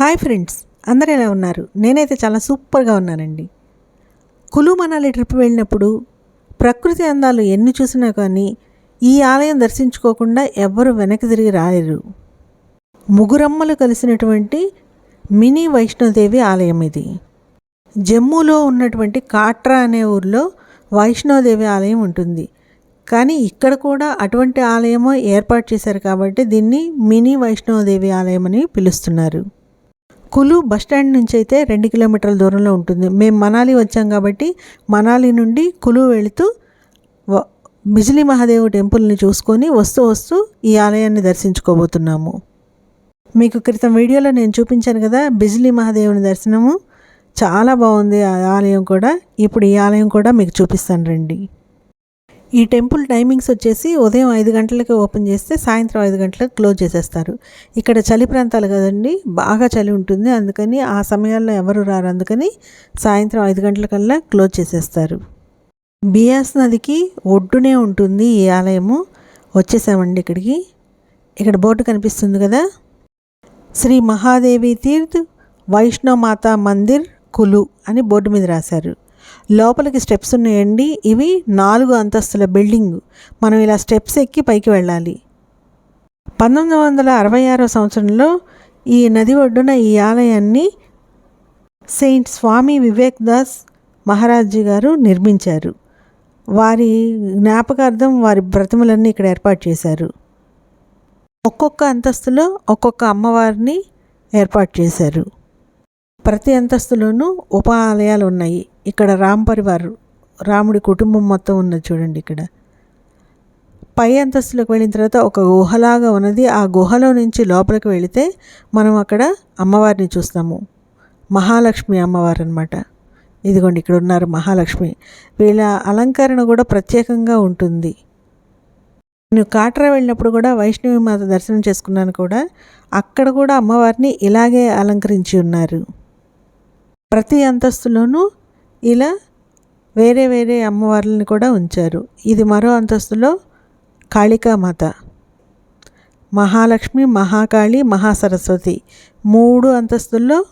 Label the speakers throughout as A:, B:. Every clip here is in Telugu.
A: హాయ్ ఫ్రెండ్స్ అందరూ ఎలా ఉన్నారు? నేనైతే చాలా సూపర్గా ఉన్నానండి. కులు మనాలి ట్రిప్ వెళ్ళినప్పుడు ప్రకృతి అందాలు ఎన్ని చూసినా కానీ ఈ ఆలయం దర్శించుకోకుండా ఎవ్వరూ వెనక్కి తిరిగి రాలేరు. ముగురమ్మలు కలిసినటువంటి మినీ వైష్ణోదేవి ఆలయం ఇది. జమ్మూలో ఉన్నటువంటి కాట్రా అనే ఊర్లో వైష్ణోదేవి ఆలయం ఉంటుంది. కానీ ఇక్కడ కూడా అటువంటి ఆలయమో ఏర్పాటు చేశారు కాబట్టి దీన్ని మినీ వైష్ణోదేవి ఆలయం అని పిలుస్తున్నారు. కులు బస్ స్టాండ్ నుంచి అయితే రెండు కిలోమీటర్ల దూరంలో ఉంటుంది. మేము మనాలి వచ్చాం కాబట్టి మనాలి నుండి కులు వెళుతూ బిజిలీ మహాదేవ్ టెంపుల్ని చూసుకొని వస్తూ వస్తూ ఈ ఆలయాన్ని దర్శించుకోబోతున్నాము. మీకు క్రితం వీడియోలో నేను చూపించాను కదా బిజిలీ మహాదేవుని దర్శనము. చాలా బాగుంది ఆ ఆలయం కూడా. ఇప్పుడు ఈ ఆలయం కూడా మీకు చూపిస్తాను రండి. ఈ టెంపుల్ టైమింగ్స్ వచ్చేసి ఉదయం ఐదు గంటలకి ఓపెన్ చేస్తే సాయంత్రం ఐదు గంటలకు క్లోజ్ చేసేస్తారు. ఇక్కడ చలి ప్రాంతాలు కదండి బాగా చలి ఉంటుంది. అందుకని ఆ సమయాల్లో ఎవరు రారు. అందుకని సాయంత్రం ఐదు గంటలకల్లా క్లోజ్ చేసేస్తారు. బియాస్ నదికి ఒడ్డునే ఉంటుంది ఈ ఆలయము. వచ్చేసామండి ఇక్కడికి. ఇక్కడ బోర్డు కనిపిస్తుంది కదా. శ్రీ మహాదేవి తీర్థ్ వైష్ణవమాత మందిర్ కులు అని బోర్డు మీద రాశారు. లోపలికి స్టెప్స్ ఉన్నాయండి. ఇవి నాలుగు అంతస్తుల బిల్డింగ్. మనం ఇలా స్టెప్స్ ఎక్కి పైకి వెళ్ళాలి. పంతొమ్మిది వందల అరవై ఆరో సంవత్సరంలో ఈ నది ఒడ్డున ఈ ఆలయాన్ని సెయింట్ స్వామి వివేక్ దాస్ మహారాజ్జీ గారు నిర్మించారు. వారి జ్ఞాపకార్థం వారి ప్రతిమలన్నీ ఇక్కడ ఏర్పాటు చేశారు. ఒక్కొక్క అంతస్తులో ఒక్కొక్క అమ్మవారిని ఏర్పాటు చేశారు. ప్రతి అంతస్తులోనూ ఉప ఆలయాలు ఉన్నాయి. ఇక్కడ రామ్ పరివార్ రాముడి కుటుంబం మొత్తం ఉన్నది చూడండి ఇక్కడ. పై అంతస్తులోకి వెళ్ళిన తర్వాత ఒక గుహలాగా ఉన్నది. ఆ గుహలో నుంచి లోపలికి వెళితే మనం అక్కడ అమ్మవారిని చూస్తాము. మహాలక్ష్మి అమ్మవారు అనమాట ఇదిగోండి ఇక్కడ ఉన్నారు మహాలక్ష్మి. వీళ్ళ అలంకరణ కూడా ప్రత్యేకంగా ఉంటుంది. నేను కాట్రా వెళ్ళినప్పుడు కూడా వైష్ణవి మాత దర్శనం చేసుకున్నాను కూడా. అక్కడ కూడా అమ్మవారిని ఇలాగే అలంకరించి ఉన్నారు. ప్రతి అంతస్తులోనూ ఇలా వేరే వేరే అమ్మవార్లని కూడా ఉంచారు. ఇది మరో అంతస్తులో కాళికామాత. మహాలక్ష్మి మహాకాళి మహాసరస్వతి మూడు అంతస్తుల్లో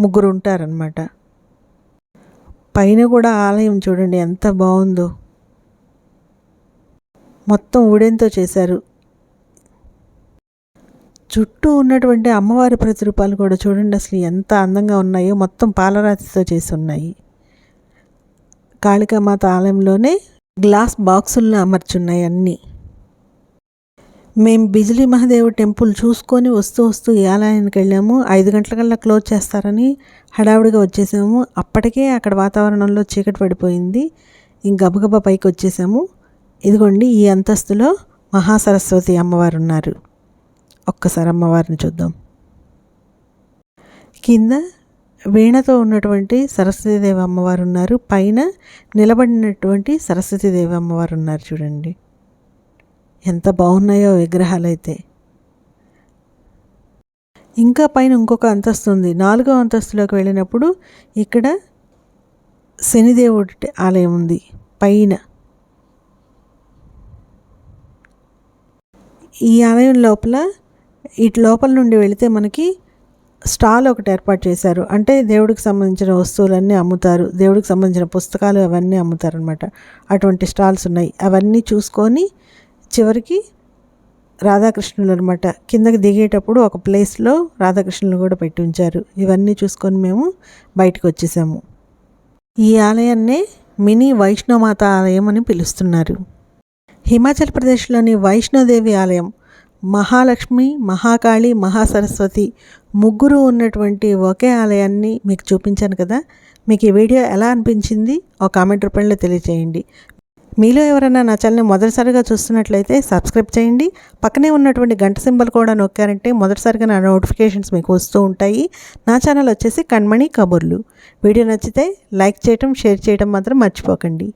A: ముగ్గురు ఉంటారనమాట పైన కూడా ఆలయం చూడండి ఎంత బాగుందో. మొత్తం ఊడెంతో చేశారు. చుట్టూ ఉన్నటువంటి అమ్మవారి ప్రతిరూపాలు కూడా చూడండి అసలు ఎంత అందంగా ఉన్నాయో మొత్తం పాలరాతితో చేసి ఉన్నాయి. కాళికామాత ఆలయంలోనే గ్లాస్ బాక్సుల్లో అమర్చున్నాయి అన్నీ. మేము బిజిలీ మహాదేవ్ టెంపుల్ చూసుకొని వస్తూ వస్తూ ఈ ఆలయానికి వెళ్ళాము ఐదు గంటలకల్లా క్లోజ్ చేస్తారని హడావుడిగా వచ్చేసాము. అప్పటికే అక్కడ వాతావరణంలో చీకటి పడిపోయింది. ఇంక గబగబా పైకి వచ్చేసాము. ఇదిగోండి ఈ అంతస్తులో మహాసరస్వతి అమ్మవారు ఉన్నారు ఒక్కసారి అమ్మవారిని చూద్దాం. కింద వీణతో ఉన్నటువంటి సరస్వతీదేవి అమ్మవారు ఉన్నారు పైన నిలబడినటువంటి సరస్వతీదేవి అమ్మవారు ఉన్నారు చూడండి. ఎంత బాగున్నాయో విగ్రహాలు అయితే ఇంకా పైన ఇంకొక అంతస్తు ఉంది. నాలుగో అంతస్తులోకి వెళ్ళినప్పుడు ఇక్కడ శనిదేవుడి ఆలయం ఉంది. పైన. ఈ ఆలయం లోపల ఇటు లోపల నుండి వెళితే మనకి స్టాల్ ఒకటి ఏర్పాటు చేశారు. అంటే దేవుడికి సంబంధించిన వస్తువులన్నీ అమ్ముతారు. దేవుడికి సంబంధించిన పుస్తకాలు అవన్నీ అమ్ముతారు అనమాట అటువంటి స్టాల్స్ ఉన్నాయి. అవన్నీ చూసుకొని చివరికి రాధాకృష్ణులు అనమాట కిందకి దిగేటప్పుడు ఒక ప్లేస్లో రాధాకృష్ణులు కూడా పెట్టి ఉంచారు. ఇవన్నీ చూసుకొని మేము బయటకు వచ్చేసాము. ఈ ఆలయాన్నే మినీ వైష్ణోమాత ఆలయం అని పిలుస్తున్నారు. హిమాచల్ ప్రదేశ్లోని వైష్ణోదేవి ఆలయం మహాలక్ష్మి మహాకాళి మహాసరస్వతి ముగ్గురు ఉన్నటువంటి ఒకే ఆలయాన్ని మీకు చూపించాను కదా. మీకు ఈ వీడియో ఎలా అనిపించింది? ఒక కామెంట్ రూపంలో తెలియజేయండి మీలో ఎవరైనా నా ఛానల్ని మొదటిసారిగా చూస్తున్నట్లయితే సబ్స్క్రైబ్ చేయండి. పక్కనే ఉన్నటువంటి గంట సింబల్ కూడా నొక్కారంటే మొదటిసారిగా నా నోటిఫికేషన్స్ మీకు వస్తూ ఉంటాయి. నా ఛానల్ వచ్చేసి కణ్మణి కబుర్లు. వీడియో నచ్చితే లైక్ చేయటం షేర్ చేయడం మాత్రం మర్చిపోకండి.